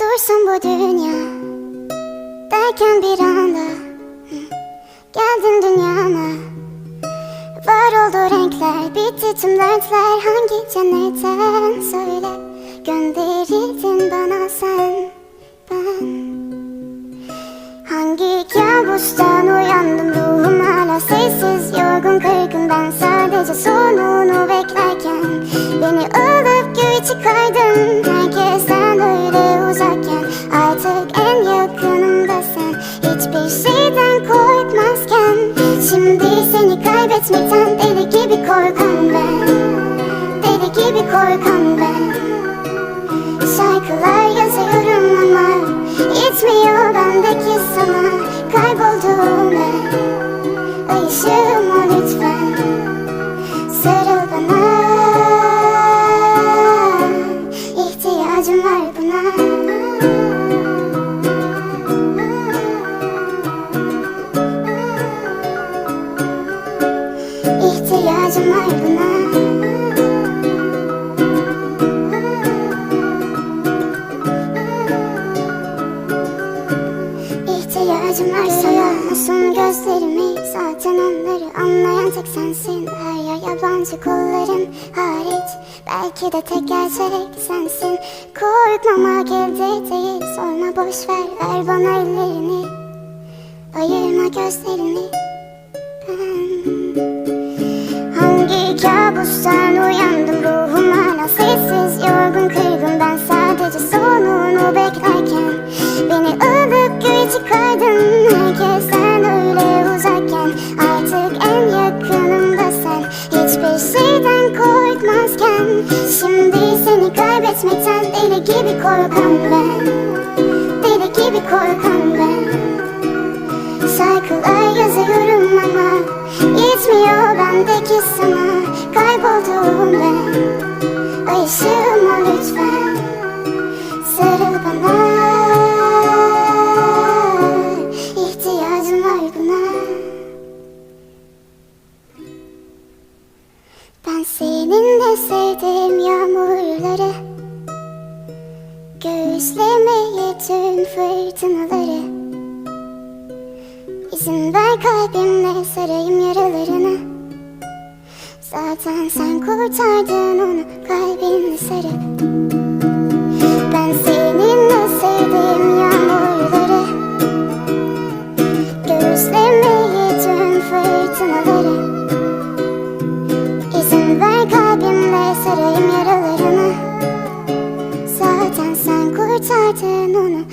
Dursun bu dünya. Derken bir anda Geldin dünyama. Var oldu renkler Bitti tüm dertler. Hangi cennetten söyle Gönderildin bana sen Ben. Hangi kabustan uyandım ruhum hala sessiz yorgun kırgın. Ben sadece sonunu beklerken Beni alıp göğe çıkardın seni kaybetmekten deli gibi korkan ben. Deli gibi korkan ben. Şarkılar yazıyorum İhtiyacım var sana Masum gözlerimi. Zaten onları anlayan tek sensin. Her yer yabancı kolların hariç. Belki de tek gerçek sensin. Korkmamak elde değil. Sorma boş ver. Ver bana ellerini. Ayırma gözlerini kabustan uyandım ruhum hala sessiz. Yorgun kırgın. Ben sadece sonunu beklerken Beni alıp göğe çıkardın. Herkesten öyle uzakken Artık en yakınımda sen. Hiçbir şeyden korkmazken Şimdi seni kaybetmekten deli gibi korkan ben. Deli gibi korkan ben sevdim yağmurları. Göğüslemeyi tüm fırtınaları. İzin ver kalbimle sarayım yaralarını. Zaten sen kurtardın onu kalbinle sarıp. Ben seninle sevdiğim yağmurları. Göğüslemeyi tüm fırtınaları sarayım yaralarını Zaten sen kurtardın onu